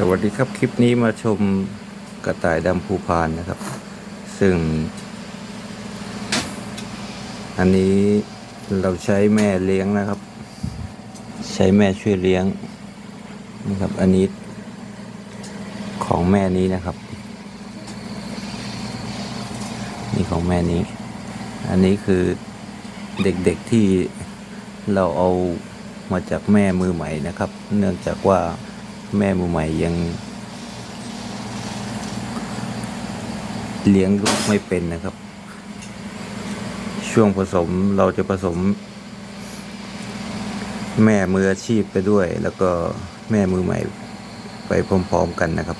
สวัสดีครับคลิปนี้มาชมกระต่ายดำภูพานนะครับ ซึ่ง อันนี้เราใช้แม่เลี้ยงนะครับ ใช้แม่ช่วยเลี้ยงนะครับ อันนี้ของแม่นี้นะครับ นี่ของแม่นี้ อันนี้คือเด็กๆที่เราเอามาจากแม่มือใหม่นะครับ เนื่องจากว่า แม่มือใหม่ยัง เลี้ยงลูกไม่เป็นนะครับ ช่วงผสมเราจะผสม แม่มืออาชีพไปด้วย แล้วก็แม่มือใหม่ไปพร้อมๆกันนะครับ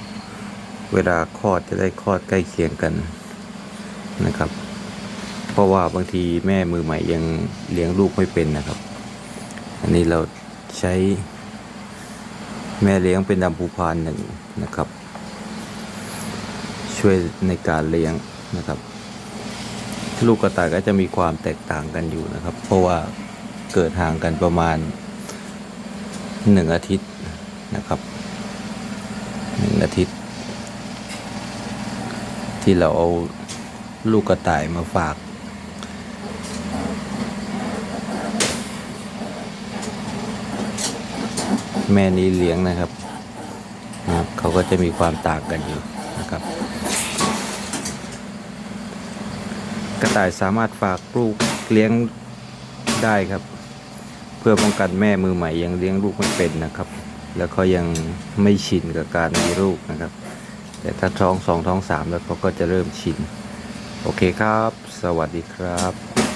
เวลาคลอดจะได้คลอดใกล้เคียงกันนะครับ เพราะว่าบางทีแม่มือใหม่ยังเลี้ยงลูกไม่เป็นนะครับ อันนี้เราใช้ แม่เลี้ยงเป็นดำภูพานหนึ่งนะครับ ช่วยในการเลี้ยงนะครับลูกกระต่ายก็จะมีความแตกต่างกันอยู่นะครับ เพราะว่าเกิดห่างกันประมาณหนึ่งอาทิตย์นะครับหนึ่งอาทิตย์ ที่เราเอาลูกกระต่ายมาฝาก แม่นี้เลี้ยงนะครับนะครับ เขาก็จะมีความต่างกันอยู่นะครับ กระต่ายสามารถฝากลูกเลี้ยงได้ครับ เพื่อป้องกันแม่มือใหม่ยังเลี้ยงลูกไม่เป็นนะครับ แล้วเขายังไม่ชินกับการมีลูกนะครับ แต่ถ้าท้องสองท้องสามแล้วเขาก็จะเริ่มชิน โอเคครับ สวัสดีครับ